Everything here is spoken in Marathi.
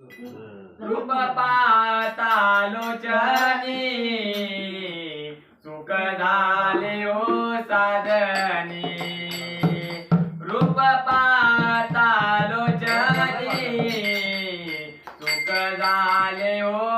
रूप पातालोचनी सुख झाले ओ साधनी. रूप पातालोचनी सुख झाले ओ